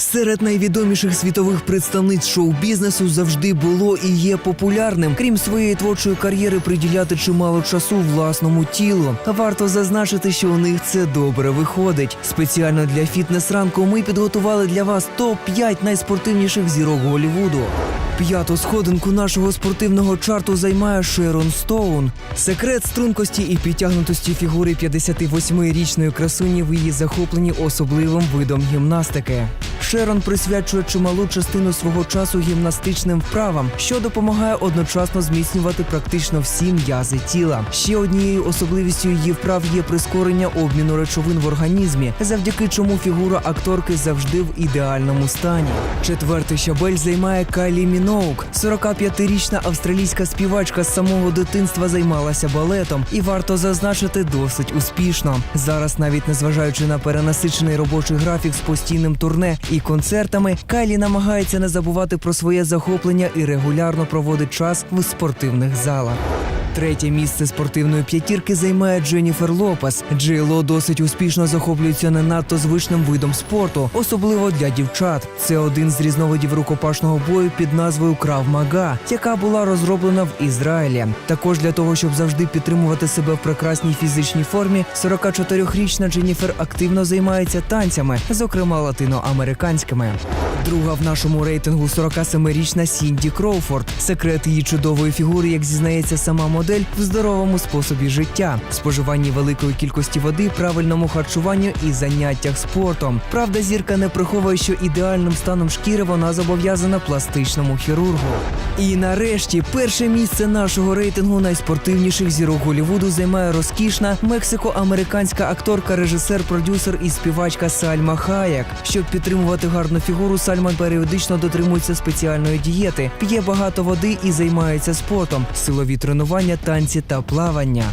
Серед найвідоміших світових представниць шоу-бізнесу завжди було і є популярним. Крім своєї творчої кар'єри, приділяти чимало часу власному тілу. Варто зазначити, що у них це добре виходить. Спеціально для фітнес ранку ми підготували для вас топ 5 найспортивніших зірок Голлівуду. П'яту сходинку нашого спортивного чарту займає Шерон Стоун. Секрет стрункості і підтягнутості фігури 58-річної красуні в її захопленні особливим видом гімнастики. Шерон присвячує чималу частину свого часу гімнастичним вправам, що допомагає одночасно зміцнювати практично всі м'язи тіла. Ще однією особливістю її вправ є прискорення обміну речовин в організмі, завдяки чому фігура акторки завжди в ідеальному стані. Четвертий щабель займає Кайлі Міноук. 45-річна австралійська співачка з самого дитинства займалася балетом, і варто зазначити досить успішно. Зараз, навіть незважаючи на перенасичений робочий графік з постійним турне і концертами, Кайлі намагається не забувати про своє захоплення і регулярно проводить час в спортивних залах. Третє місце спортивної п'ятірки займає Дженніфер Лопес. Джей Ло досить успішно захоплюється не надто звичним видом спорту, особливо для дівчат. Це один з різновидів рукопашного бою під назвою Крав Мага, яка була розроблена в Ізраїлі. Також для того, щоб завжди підтримувати себе в прекрасній фізичній формі, 44-річна Дженніфер активно займається танцями, зокрема латиноамериканськими. Друга в нашому рейтингу 47-річна Сінді Кроуфорд. Секрет її чудової фігури, як зізнається сама модель, в здоровому способі життя, споживанні великої кількості води, правильному харчуванню і заняттях спортом. Правда, зірка не приховує, що ідеальним станом шкіри вона зобов'язана пластичному хірургу. І нарешті перше місце нашого рейтингу найспортивніших зірок Голлівуду займає розкішна мексико-американська акторка, режисер, продюсер і співачка Сальма Хаєк. Щоб підтримувати гарну фігуру, Сальма періодично дотримується спеціальної дієти, п'є багато води і займається спортом, силові тренування, танці та плавання.